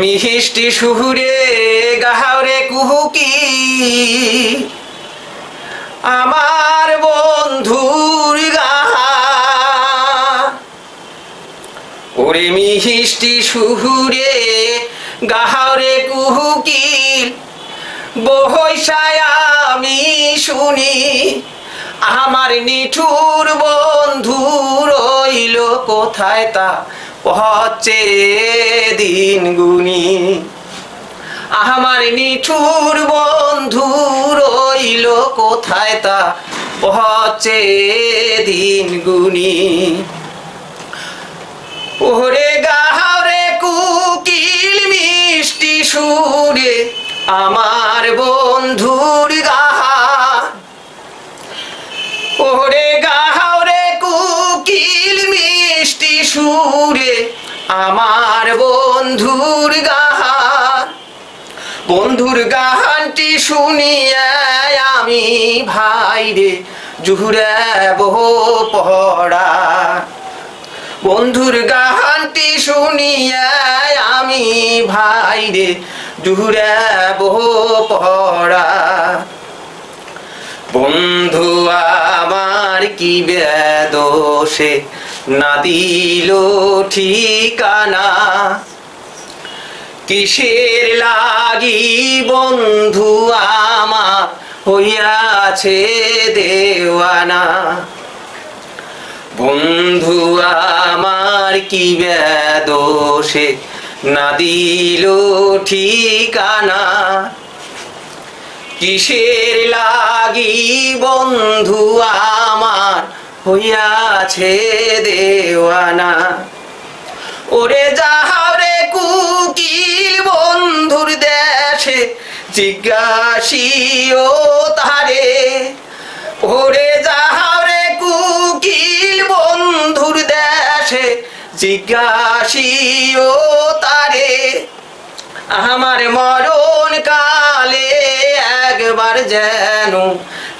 মিষ্টি সুহুরে গাহরে কুহুকি। আমার বন্ধুর গাহা ওরে মিষ্টি সুহুরে গাহারে কুহুকি। বহসায় আমি শুনি, আমার নিঠুর বন্ধু রইল কোথায় তা পহচ্ছে দিন গুনি। আমার নিঠুর বন্ধু রইল কোথায় তা? পহচ্ছে দিন গুনি। ওরে গাহারে কুকিল মিষ্টি সুরে, আমার বন্ধুর গাহা সুরে আমার বন্ধুর গাহা বন্ধুর গাহানটি শুনিয়ে আমি ভাই রে জুহুরে বহু পড়া বন্ধুর গাহানটি শুনিয়ে আমি ভাই রে জুহুরে বহু পড়া বন্ধু আমার কি বেদোষে? না দিল ঠিকানা? কিসের লাগি বন্ধু আমার হইয়াছে দেওয়ানা? বন্ধু আমার কি বেদোষে? না দিল ঠিকানা? কিসের লাগি বন্ধু আমার হইয়াছে দেওয়ানা। ওরে যাহারে কুকিল বন্ধুর দেশে, জিজ্ঞাসিও তারে ওরে যাহারে কুকিল বন্ধুর দেশে, জিজ্ঞাসিও তারে আমার মরণ কালে একবার যেন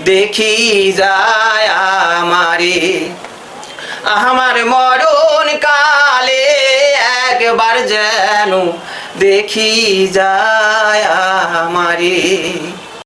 দেখি যায় আমারে। আমার মরণ কালে একবার যেন দেখি যায় আমারে।